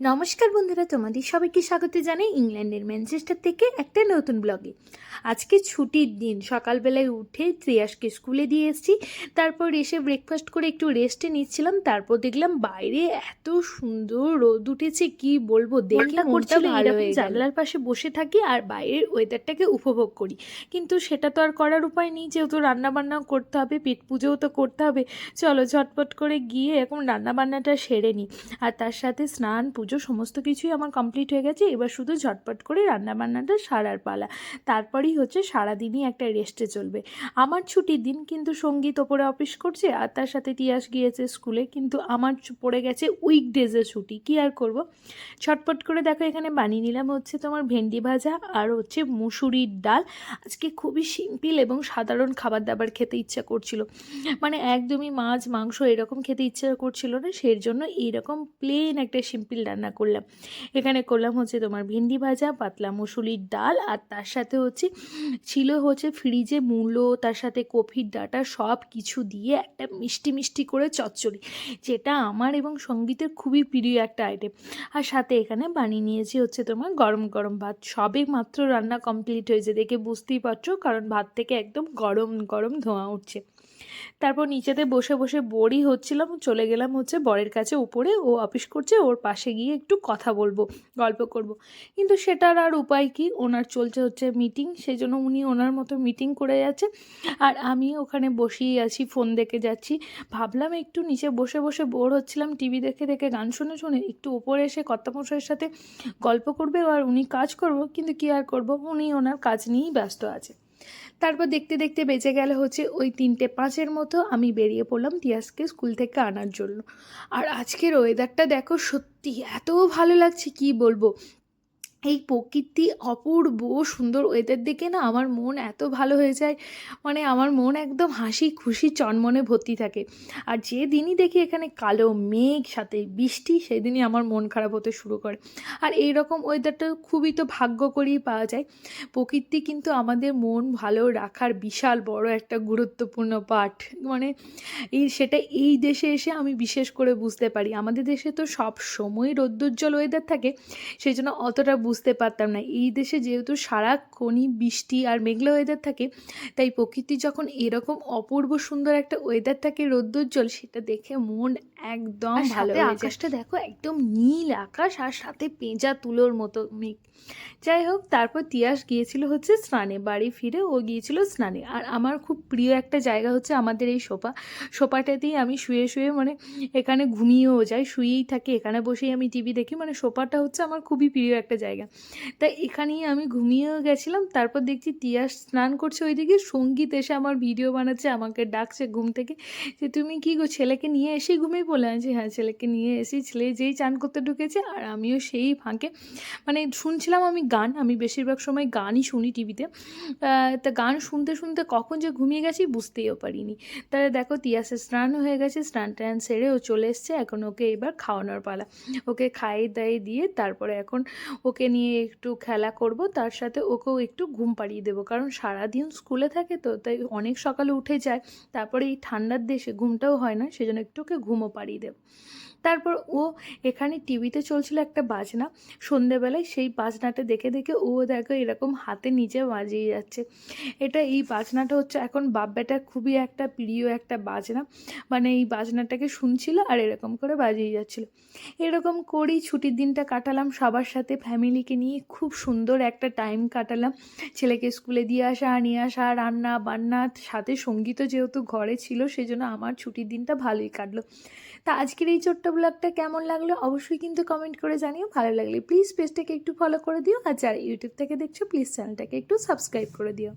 নমস্কার বন্ধুরা তোমাদের সবাইকে স্বাগত জানাই ইংল্যান্ডের ম্যানচেস্টার থেকে একটা নতুন ব্লগে। আজকে ছুটির দিন সকালবেলায় উঠে ত্রিয়াসকে স্কুলে দিয়ে এসেছি। তারপর এসে ব্রেকফাস্ট করে একটু রেস্টে নিচ্ছিলাম। তারপর দেখলাম বাইরে এত সুন্দর রোদ উঠেছে কি বলব? দেখে মনটা মনটা ভালো হয়ে জানলার পাশে বসে থাকি আর বাইরের ওয়েদারটাকে উপভোগ করি। কিন্তু সেটা তো আর করার উপায় নেই যেহেতু রান্না বান্নাও করতে হবে পেট পুজোও তো করতে হবে। চলো ঝটপট করে গিয়ে এখন রান্না বান্নাটা সেরে নিই। আর তার সাথে স্নান পুজো সমস্ত কিছুই আমার কমপ্লিট হয়ে গেছে। এবার শুধু ঝটপট করে রান্নাবান্নাটা সারার পালা। তারপরেই হচ্ছে সারাদিনই একটা রেস্টে চলবে। আমার ছুটির দিন কিন্তু সংগীত ওপরে অফিস করছে আর তার সাথে তিয়াস গিয়েছে স্কুলে। কিন্তু আমার পড়ে গেছে উইকডেজে ছুটি। কি আর করব? ছটপট করে দেখো এখানে বানিয়ে নিলাম হচ্ছে তোমার ভেন্ডি ভাজা আর হচ্ছে মুসুরির ডাল। আজকে খুবই সিম্পল এবং সাধারণ খাবার দাবার খেতে ইচ্ছা করছিল। মানে একদমই মাছ, মাংস এরকম খেতে ইচ্ছা করছিল না। সেই জন্য এইরকম প্লেন একটা সিম্পল রান্না করলাম। এখানে করলাম হচ্ছে তোমার ভেন্ডি ভাজা, পাতলা মুসুরির ডাল, আর তার সাথে হচ্ছে, ছিল হচ্ছে ফ্রিজে মূলো, তার সাথে কফির ডাটা, সব কিছু দিয়ে একটা মিষ্টি মিষ্টি করে চচ্চড়ি, যেটা আমার এবং সঙ্গীতের খুবই প্রিয় একটা আইটেম আর সাথে এখানে বানিয়ে নিয়েছি হচ্ছে তোমার গরম গরম ভাত। সবে মাত্র রান্না কমপ্লিট হয়েছে, দেখে বুঝতেই পারছ, কারণ ভাত থেকে একদম গরম গরম ধোঁয়া উঠছে। তারপর নিচেতে বসে বসে বোরই হচ্ছিলাম, চলে গেলাম হচ্ছে বরের কাছে উপরে, ও অফিস করছে, ওর পাশে গিয়ে একটু কথা বলব, গল্প করব। কিন্তু সেটার আর উপায় কি? ওনার চলছে হচ্ছে মিটিং সেই জন্য উনি ওনার মতো মিটিং করে যাচ্ছে। আর আমি ওখানে বসেই আছি ফোন দেখে যাচ্ছি। ভাবলাম একটু নিচে বসে বসে বোর হচ্ছিলাম টিভি দেখে দেখে গান শুনে শুনে একটু উপরে এসে কর্তামশাইয়ের সাথে গল্প করবে, আর উনি কাজ করব, কিন্তু কি আর করব? উনি ওনার কাজ নিয়েই ব্যস্ত আছে। তারপর দেখতে দেখতে বেঁচে গেল হচ্ছে ওই তিনটে পাঁচের মতো। আমি বেরিয়ে পড়লাম তিয়াসকে স্কুল থেকে আনার জন্য। আর আজকের ওয়েদারটা দেখো সত্যি এত ভালো লাগছে, কি বলব? এই প্রকৃতি অপূর্ব সুন্দর ওয়েদার দেখে না আমার মন এত ভালো হয়ে যায় মানে আমার মন একদম হাসি খুশি চনমনে ভর্তি থাকে। আর যে দিনই দেখি এখানে কালো মেঘ, সাথে বৃষ্টি, সেদিনই আমার মন খারাপ হতে শুরু করে। আর এই রকম ওয়েদারটা খুবই তো ভাগ্য করেই পাওয়া যায়। প্রকৃতি কিন্তু আমাদের মন ভালো রাখার বিশাল বড় একটা গুরুত্বপূর্ণ পাঠ মানে এই সেটা এই দেশে এসে আমি বিশেষ করে বুঝতে পারি। আমাদের দেশে তো সব সময় রৌদ্রোজ্জ্বল ওয়েদার থাকে, সেই জন্য অতটা বুঝতে পারতাম না। এই দেশে যেহেতু সারাক্ষণই বৃষ্টি আর মেঘলা ওয়েদার থাকে তাই প্রকৃতি যখন এরকম অপূর্ব সুন্দর একটা ওয়েদার থাকে রৌদ্রোজ্জ্বল সেটা দেখে মন একদম ভালো আকাশটা দেখো একদম নীল আকাশ আর সাথে পেঁজা তুলোর মতো মেঘ। যাই হোক তারপর তিয়াস গিয়েছিল হচ্ছে স্নানে বাড়ি ফিরে ও গিয়েছিল স্নানে। আর আমার খুব প্রিয় একটা জায়গা হচ্ছে আমাদের এই সোফা সোফাটাতেই আমি শুয়ে শুয়ে মানে এখানে ঘুমিয়েও যাই শুয়েই থাকি। এখানে বসেই আমি টিভি দেখি। মানে সোফাটা হচ্ছে আমার খুবই প্রিয় একটা জায়গা। তাই এখানেই আমি ঘুমিয়েও গেছিলাম তারপর দেখছি তিয়াস স্নান করছে ওইদিকে সংগীত এসে আমার ভিডিও বানাচ্ছে আমাকে ডাকছে ঘুম থেকে যে তুমি কি গো ছেলেকে নিয়ে এসেই ঘুমিয়ে পড়লে? বলছি, হ্যাঁ ছেলেকে নিয়ে এসেই ছেলে যেই চান করতে ঢুকেছে আর আমিও সেই ফাঁকে। মানে শুনছিলাম আমি গান আমি বেশিরভাগ সময় গানই শুনি টিভিতে। তা গান শুনতে শুনতে কখন যে ঘুমিয়ে গেছি বুঝতেও পারিনি। তাহলে দেখো তিয়াসের স্নান হয়ে গেছে স্নান টান সেরে ও চলে এসছে এখন ওকে এবার খাওয়ানোর পালা। ওকে খাইয়ে দাইয়ে দিয়ে তারপরে এখন ওকে নিয়ে একটু খেলা করব, তার সাথে ওকেও একটু ঘুম পাড়িয়ে দেবো। কারণ সারাদিন স্কুলে থাকে তো, তাই অনেক সকালে উঠে যায়, তারপরে এই ঠান্ডার দেশে ঘুমটাও হয় না, সেজন্য একটু ওকে ঘুমও পাড়িয়ে দেবো। তারপর ও এখানে টিভিতে চলছিল একটা বাজনা, সন্ধেবেলায় সেই বাজনাটা দেখে দেখে ও দেখো এরকম হাতে নিচে বাজিয়ে যাচ্ছে। এটা এই বাজনাটা হচ্ছে এখন বাপ বেটার খুবই একটা প্রিয় একটা বাজনা। মানে এই বাজনাটাকে শুনছিল আর এরকম করে বাজিয়ে যাচ্ছিল। এরকম করেই ছুটির দিনটা কাটালাম সবার সাথে ফ্যামিলিকে নিয়ে খুব সুন্দর একটা টাইম কাটালাম। ছেলেকে স্কুলে দিয়ে আসা, নিয়ে আসা, রান্না, বান্না, সাথে সঙ্গীতও যেহেতু ঘরে ছিল সেই জন্য আমার ছুটির দিনটা ভালোই কাটলো। তা আজকের এই ছোট্ট ব্লগটা কেমন লাগল অবশ্যই কিন্তু কমেন্ট করে জানিও। ভালো লাগলে প্লিজ পেজটাকে একটু ফলো করে দিও। আর যারা ইউটিউব থেকে দেখছ প্লিজ চ্যানেলটাকে একটু সাবস্ক্রাইব করে দিও।